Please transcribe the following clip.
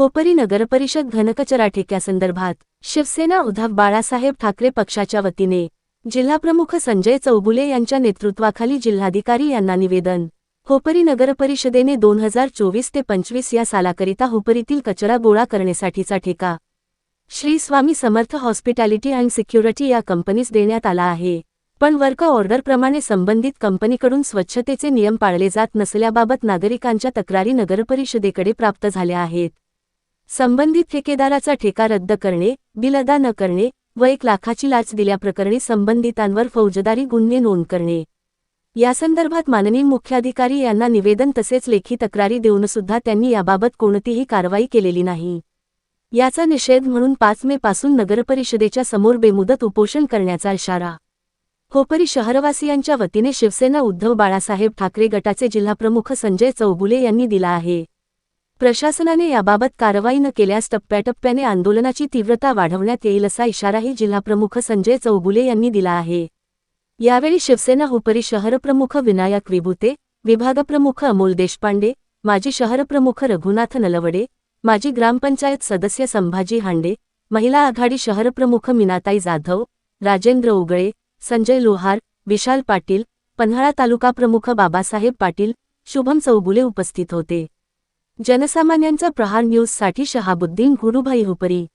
खोपरी नगरपरिषद घनकचरा ठेक्यासंदर्भात शिवसेना उद्धव बाळासाहेब ठाकरे पक्षाच्या वतीने जिल्हाप्रमुख संजय चौगुले यांच्या नेतृत्वाखाली जिल्हाधिकारी यांना निवेदन. होपरी नगरपरिषदेने दोन हजार चोवीस ते पंचवीस या सालाकरिता होपरीतील कचरा गोळा करण्यासाठीचा ठेका. Shri Swami Samarth hospitality and security या कंपनीस देण्यात आला आहे. पण वर्क ऑर्डरप्रमाणे संबंधित कंपनीकडून स्वच्छतेचे नियम पाळले जात नसल्याबाबत नागरिकांच्या तक्रारी नगरपरिषदेकडे प्राप्त झाल्या आहेत. संबंधित ठेकेदाराचा ठेका रद्द करणे बिल अदा न करणे व एक लाखाची लाच दिल्याप्रकरणी संबंधितांवर फौजदारी गुन्हे नोंद करणे. यासंदर्भात माननीय मुख्याधिकारी यांना निवेदन तसेच लेखी तक्रारी देऊनसुद्धा त्यांनी याबाबत कोणतीही कारवाई केलेली नाही. याचा निषेध म्हणून पाच मे पासून नगरपरिषदेच्या समोर बेमुदत उपोषण करण्याचा इशारा. खोपरी शहरवासियांच्या वतीने शिवसेना उद्धव बाळासाहेब ठाकरे गटाचे जिल्हाप्रमुख संजय चौगुले यांनी दिला आहे. प्रशासनाने याबाबत कारवाई न केल्यास टप्प्याटप्प्याने आंदोलनाची तीव्रता वाढवण्यात येईल असा इशाराही जिल्हाप्रमुख संजय चौगुले यांनी दिला आहे. यावेळी शिवसेना हुपरी शहरप्रमुख विनायक विभूते विभागप्रमुख अमोल देशपांडे माजी शहरप्रमुख रघुनाथ नलवडे माजी ग्रामपंचायत सदस्य संभाजी हांडे महिला आघाडी शहरप्रमुख मीनाताई जाधव राजेंद्र उगळे संजय लोहार विशाल पाटील पन्हाळा तालुका प्रमुख बाबासाहेब पाटील शुभम चौगुले उपस्थित होते. जनसामान्यांचा प्रहार न्यूजसाठी शहाबुद्दीन गुरुभाई हुपरी.